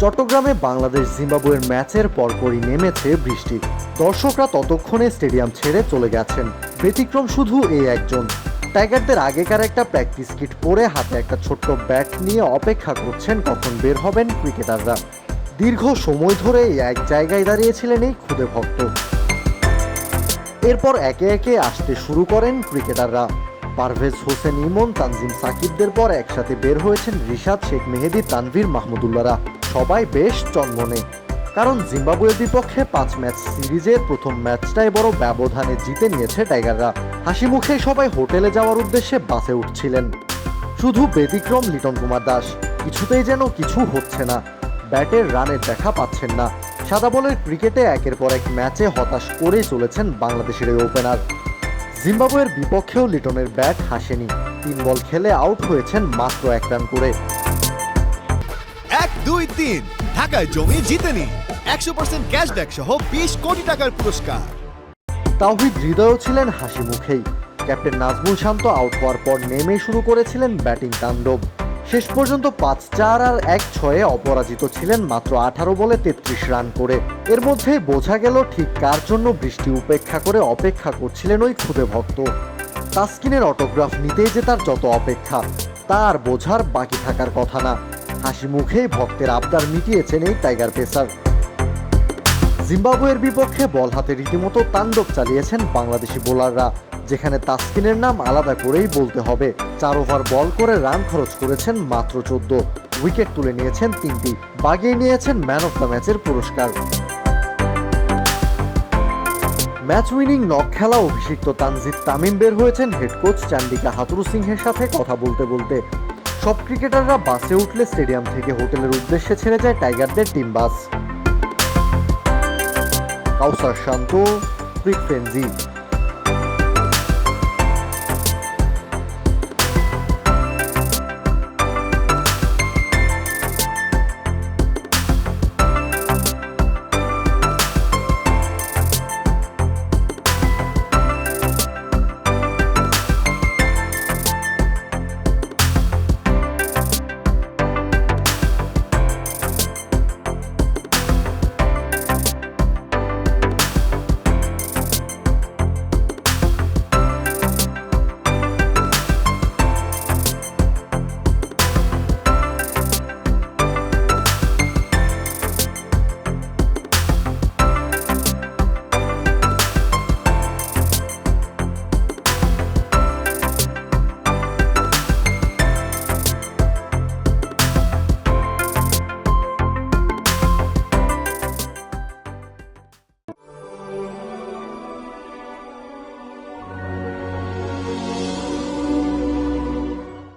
চট্টগ্রামে বাংলাদেশ জিম্বাবুয়ের ম্যাচের পরপরই নেমেছে বৃষ্টি। দর্শকরা ততক্ষণে স্টেডিয়াম ছেড়ে চলে গেছেন। ব্যতিক্রম শুধু এই একজন। টাইগারদের আগেকার একটা প্র্যাকটিস কিট পরে হাতে একটা ছোট্ট ব্যাট নিয়ে অপেক্ষা করছেন কখন বের হবেন ক্রিকেটাররা। দীর্ঘ সময় ধরে এক জায়গায় দাঁড়িয়েছিলেন এই ক্ষুদে ভক্ত। এরপর একে একে আসতে শুরু করেন ক্রিকেটাররা। পারভেজ হোসেন ইমন, তানজিম সাকিবদের পর একসাথে বের হয়েছেন রিশাদ শেখ মেহেদি, তানভীর মাহমুদুল্লাহরা। সবাই বেশ চন্মনে কারণ জিম্বাবুয়ের বিপক্ষে পাঁচ ম্যাচ সিরিজের প্রথম ম্যাচটাই বড় ব্যবধানে জিতে নিয়েছে টাইগাররা। হাসি মুখে সবাই হোটেলে যাওয়ার উদ্দেশ্যে বাসে উঠছিলেন। শুধু ব্যতিক্রম লিটন কুমার দাস। কিছুতেই যেন কিছু হচ্ছে না। ব্যাটের রানের দেখা পাচ্ছেন না। সাদা বলের ক্রিকেটে একের পর এক ম্যাচে হতাশ করেই চলেছেন বাংলাদেশের এই ওপেনার। জিম্বাবুয়ের বিপক্ষেও লিটনের ব্যাট হাসেনি। তিন বল খেলে আউট হয়েছেন মাত্র এক রান করে। দুই তিন ঢাকায় জমি জিতে নিন। একশো পার্সেন্ট ক্যাশব্যাক সহ বিশ কোটি টাকার পুরস্কার। তাওহিদ হৃদয়ও ছিলেন হাসি মুখেই। ক্যাপ্টেন নাজমুল শান্ত আউট হওয়ার পর নেমে শুরু করেছিলেন ব্যাটিং তাণ্ডব। শেষ পর্যন্ত পাঁচ চার আর এক ছয়ে অপরাজিত ছিলেন মাত্র আঠারো বলে তেত্রিশ রান করে। এর মধ্যে বোঝা গেল ঠিক কার জন্য বৃষ্টি উপেক্ষা করে অপেক্ষা করছিলেন ওই ক্ষুদে ভক্ত। তাস্কিনের অটোগ্রাফ নিতেই যে তার যত অপেক্ষা, তা আর বোঝার বাকি থাকার কথা না। হাসি মুখেই ভক্তের আবদার মিটিয়েছেন এই টাইগার পেসার। জিম্বাবুয়ের বিপক্ষে বল হাতে রীতিমতো তাণ্ডব চালিয়েছেন বাংলাদেশি বোলাররা, যেখানে তাসকিনের নাম আলাদা করেই বলতে হবে। চার ওভার বল করে রান খরচ করেছেন মাত্র চোদ্দ। উইকেট তুলে নিয়েছেন তিনটি, বাগিয়ে নিয়েছেন ম্যান অফ দ্য ম্যাচের পুরস্কার। ম্যাচ উইনিং নক খেলা অভিষিক্ত তানজিদ তামিম বের হয়েছেন হেড কোচ চান্ডিকা হাতুরু সিংহের সাথে কথা বলতে বলতে। সব ক্রিকেটাররা বাসে উঠলে স্টেডিয়াম থেকে হোটেলের উদ্দেশ্যে ছেড়ে যায় টাইগারদের টিম বাস। কাউসার শান্ত, ক্রিক ফ্রেন্জি